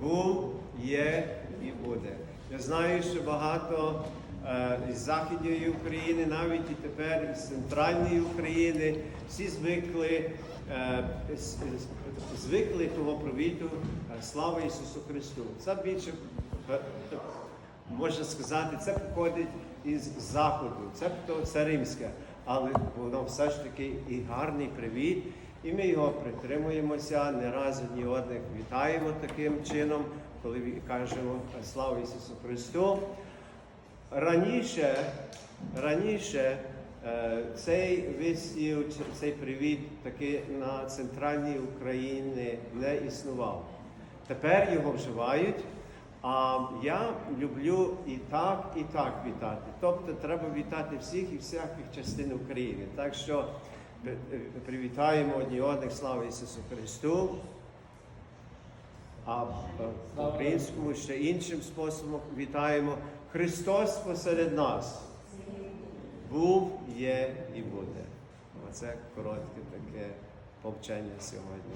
був, є і буде. Я знаю, що багато е, із Західної України, навіть і тепер із центральної України, всі звикли, е, звикли того провіту е, слава Ісусу Христу. Це більше можна сказати, це походить із заходу, це, це римське, але воно все ж таки і гарний привіт. І ми його притримуємося, не раз одні одних вітаємо таким чином, коли кажемо слава Ісусу Христу. Раніше, раніше е, цей вислів, цей привіт таки на центральній Україні не існував. Тепер його вживають. А я люблю і так, і так вітати. Тобто треба вітати всіх і всяких частин України. Так що привітаємо одні одних, слава Ісусу Христу. А е, по-українському ще іншим способом вітаємо Христос посеред нас. Був, є і буде. Оце коротке таке повчення сьогодні.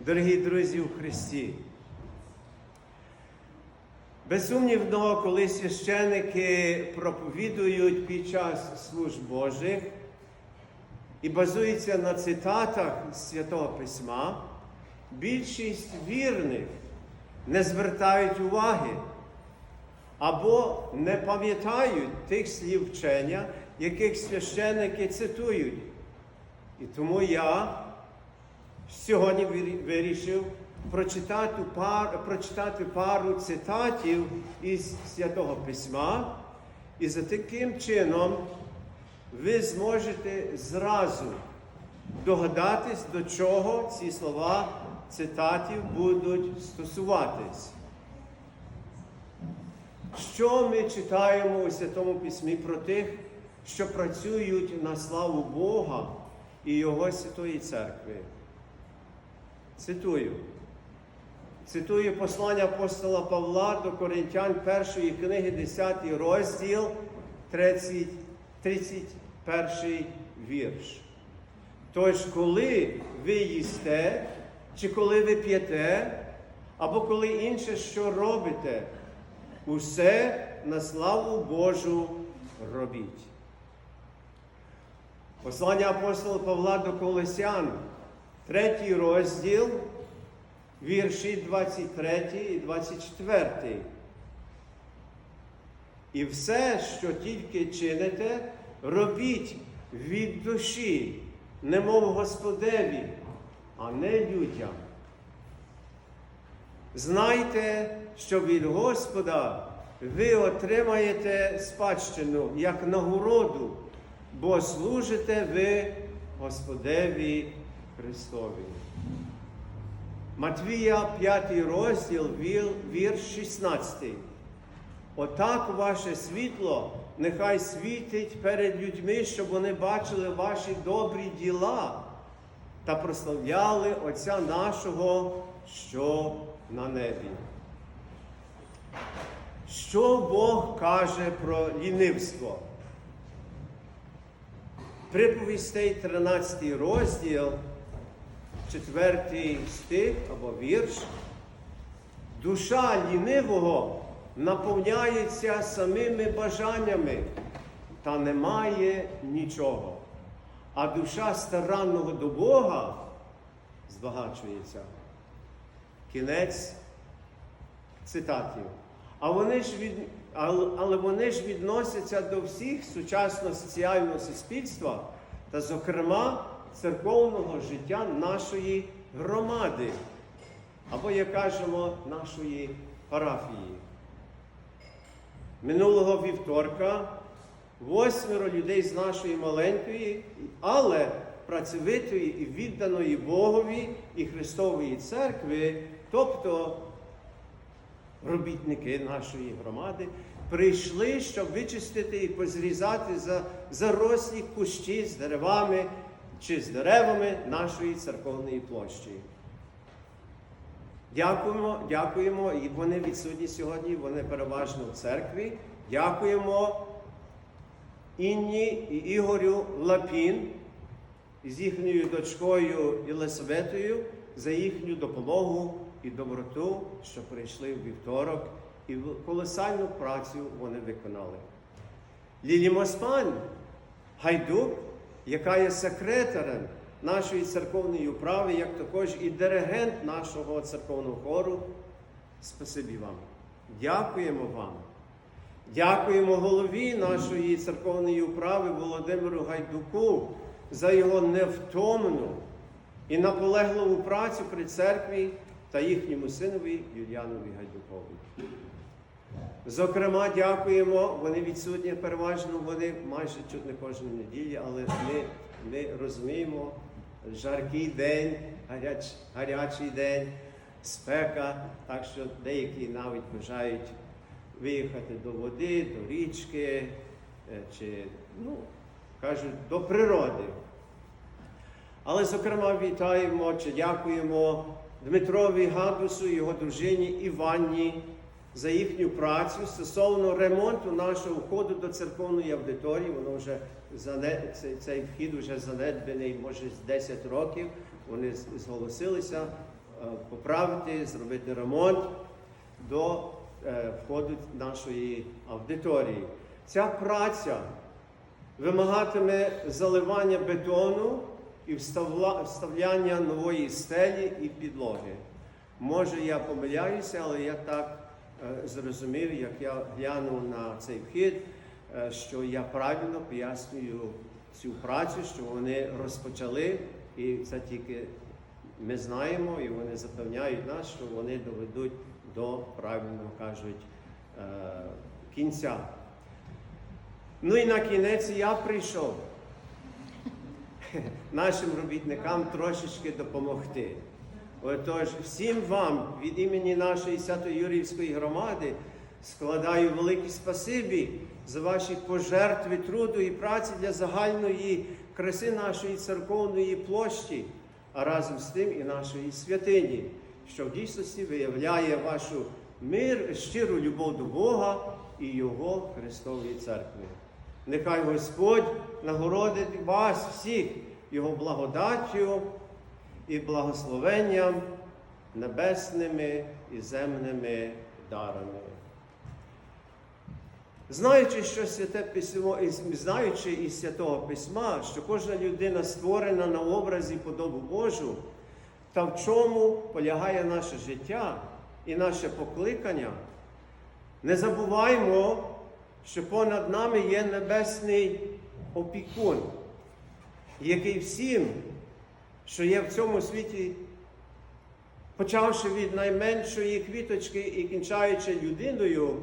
Дорогі друзі у Христі. Безсумнівно, коли священики проповідують під час служб Божих і базуються на цитатах з Святого Письма, більшість вірних не звертають уваги або не пам'ятають тих слів вчення, яких священики цитують. І тому я сьогодні вирішив прочитати, пар, прочитати пару цитатів із Святого Письма, і за таким чином ви зможете зразу догадатись, до чого ці слова цитатів будуть стосуватись. Що ми читаємо у Святому Письмі про тих, що працюють на славу Бога і Його Святої Церкви? Цитую. Цитую послання апостола Павла до Коринтян першої книги, 10 розділ, 30, 31 вірш. Тож, коли ви їсте, чи коли ви п'єте, або коли інше що робите, усе на славу Божу робіть. Послання апостола Павла до Колосян, третій розділ, вірші 23 і 24. І все, що тільки чините, робіть від душі, немов Господеві, а не людям. Знайте, що від Господа ви отримаєте спадщину як нагороду, бо служите ви Господеві Христові. Матвія 5 розділ, вір- вірш 16. Отак ваше світло нехай світить перед людьми, щоб вони бачили ваші добрі діла та прославляли Отця нашого, що на небі. Що Бог каже про лінивство? Приповістей 13 розділ, 4 стих або вірш. Душа лінивого наповняється самими бажаннями та немає нічого. А душа старанного до Бога збагачується. Кінець цитатів. А вони ж від, але, вони ж відносяться до всіх сучасного соціального суспільства та, зокрема, церковного життя нашої громади, або, як кажемо, нашої парафії. Минулого вівторка восьмеро людей з нашої маленької, але працьовитої і відданої Богові і Христової церкви, тобто робітники нашої громади, прийшли, щоб вичистити і позрізати за зарослі кущі з деревами чи з деревами нашої церковної площі. Дякуємо, дякуємо, і вони відсутні сьогодні, вони переважно в церкві. Дякуємо Інні і Ігорю Лапін з їхньою дочкою Єлисаветою за їхню допомогу і доброту, що прийшли в вівторок, і колосальну працю вони виконали. Лілі Моспань, Гайдук, яка є секретарем нашої церковної управи, як також і диригент нашого церковного хору. Спасибі вам. Дякуємо вам. Дякуємо голові нашої церковної управи Володимиру Гайдуку за його невтомну і наполегливу працю при церкві та їхньому синові Юліанові Гайдукові. Зокрема, дякуємо, вони відсутні переважно, вони майже чуть не кожну неділю, але ми, ми розуміємо, жаркий день, гаряч, гарячий день, спека, так що деякі навіть бажають виїхати до води, до річки, е, чи, ну, кажуть, до природи. Але, зокрема, вітаємо чи дякуємо Дмитрові Гадусу його дружині Іванні за їхню працю стосовно ремонту нашого входу до церковної аудиторії. Воно вже. Цей, вхід вже занедбаний, може, з 10 років. Вони зголосилися е, поправити, зробити ремонт до е, входу нашої аудиторії. Ця праця вимагатиме заливання бетону і вставляння нової стелі і підлоги. Може, я помиляюся, але я так е, зрозумів, як я глянув на цей вхід, що я правильно пояснюю цю працю, що вони розпочали, і це тільки ми знаємо, і вони запевняють нас, що вони доведуть до правильно кажуть е, кінця. Ну і на кінець я прийшов нашим робітникам трошечки допомогти. Отож, всім вам від імені нашої Свято-Юрівської громади складаю великі спасибі за ваші пожертви труду і праці для загальної краси нашої церковної площі, а разом з тим і нашої святині, що в дійсності виявляє вашу мир, щиру любов до Бога і Його Христової церкви. Нехай Господь нагородить вас всіх Його благодаттю і благословенням небесними і земними дарами. Знаючи, що святе письмо, і знаючи із святого письма, що кожна людина створена на образі подобу Божу, та в чому полягає наше життя і наше покликання, не забуваймо, що понад нами є небесний опікун, який всім, що є в цьому світі, почавши від найменшої квіточки і кінчаючи людиною,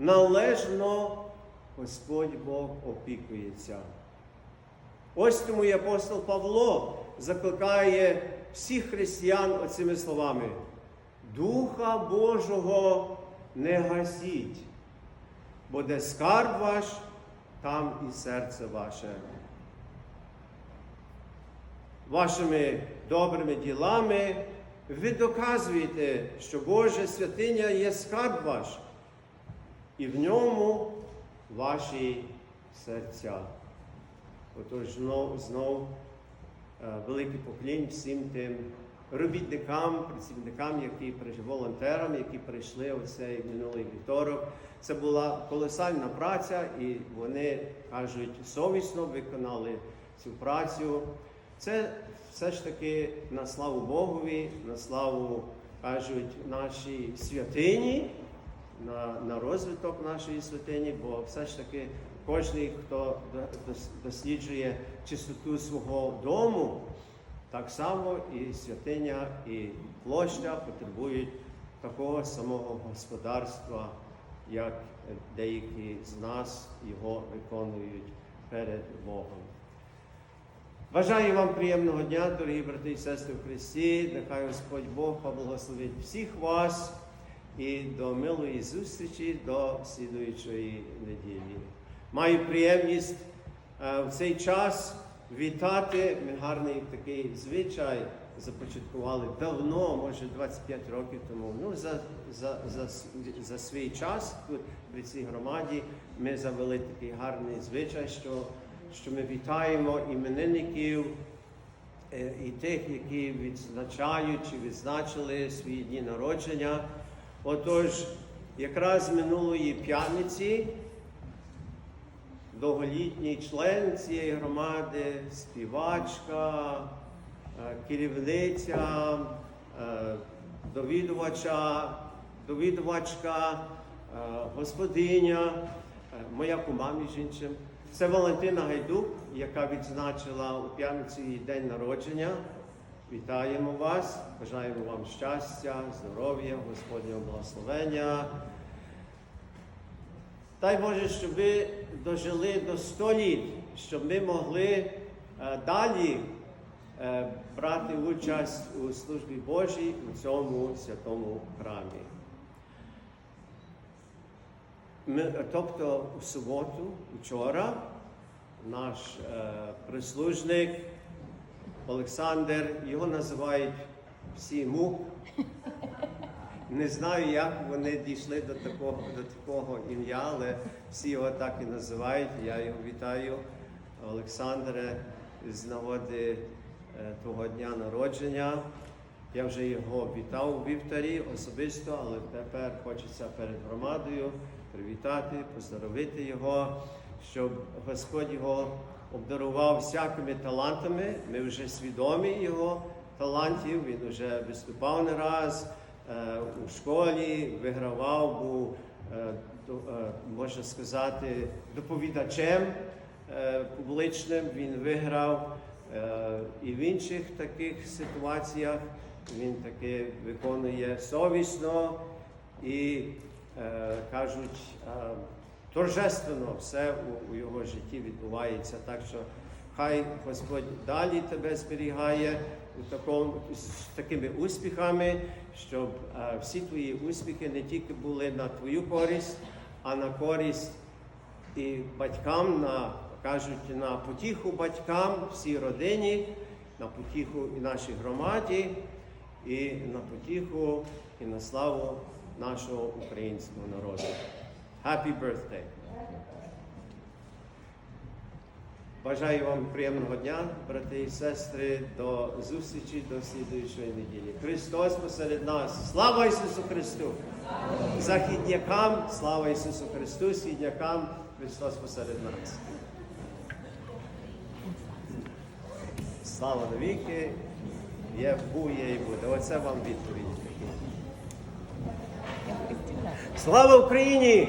належно Господь Бог опікується. Ось тому і апостол Павло закликає всіх християн оцими словами: Духа Божого не гасіть, бо де скарб ваш, там і серце ваше. Вашими добрими ділами ви доказуєте, що Боже святиня є скарб ваш, і в ньому ваші серця. Отож, знов, знов е, великий поклін всім тим робітникам, працівникам, які волонтерам, які прийшли у цей минулий вівторок. Це була колосальна праця, і вони кажуть, совісно виконали цю працю. Це все ж таки на славу Богові, на славу кажуть нашій святині, на, на розвиток нашої святині, бо все ж таки кожен, хто досліджує чистоту свого дому, так само і святиня, і площа потребують такого самого господарства, як деякі з нас його виконують перед Богом. Бажаю вам приємного дня, дорогі брати і сестри в Христі. Нехай Господь Бог поблагословить всіх вас і до милої зустрічі до слідуючої неділі. Маю приємність е, в цей час вітати. Ми гарний такий звичай започаткували давно, може 25 років тому. Ну, за, за, за, за свій час тут при цій громаді ми завели такий гарний звичай, що що ми вітаємо іменинників е, і тих, які відзначають чи відзначили свої дні народження. Отож, якраз минулої п'ятниці довголітній член цієї громади, співачка, е, керівниця, е, довідувача, довідувачка, е, господиня, моя кума, між іншим. Це Валентина Гайдук, яка відзначила у п'ятницю її день народження. Вітаємо вас, бажаємо вам щастя, здоров'я, Господнього благословення. Дай Боже, щоб ви дожили до 100 літ, щоб ми могли е, далі е, брати участь у службі Божій у цьому святому храмі. Ми, тобто у суботу, вчора, наш е, прислужник Олександр, його називають всі мук. Не знаю, як вони дійшли до такого, до такого ім'я, але всі його так і називають. Я його вітаю, Олександре, з нагоди е, того дня народження. Я вже його вітав у вівтарі особисто, але тепер хочеться перед громадою привітати, поздоровити його, щоб Господь його обдарував всякими талантами. Ми вже свідомі його талантів. Він вже виступав не раз е, у школі, вигравав, був, е, е, можна сказати, доповідачем публічним. Він виграв і в інших таких ситуаціях він таки виконує совісно і кажуть. Торжественно все у, у його житті відбувається. Так що хай Господь далі тебе зберігає у такому, з такими успіхами, щоб е, всі твої успіхи не тільки були на твою користь, а на користь і батькам, на, кажуть, на потіху батькам, всій родині, на потіху і нашій громаді, і на потіху і на славу нашого українського народу. Happy birthday! Бажаю вам приємного дня, брати і сестри, до зустрічі до слідуючої неділі. Христос посеред нас. Слава Ісусу Христу! Західнякам, слава Ісусу Христу, східнякам, Христос посеред нас. Слава навіки, є, був, є і буде. Оце вам відповіді такі. Слава Україні!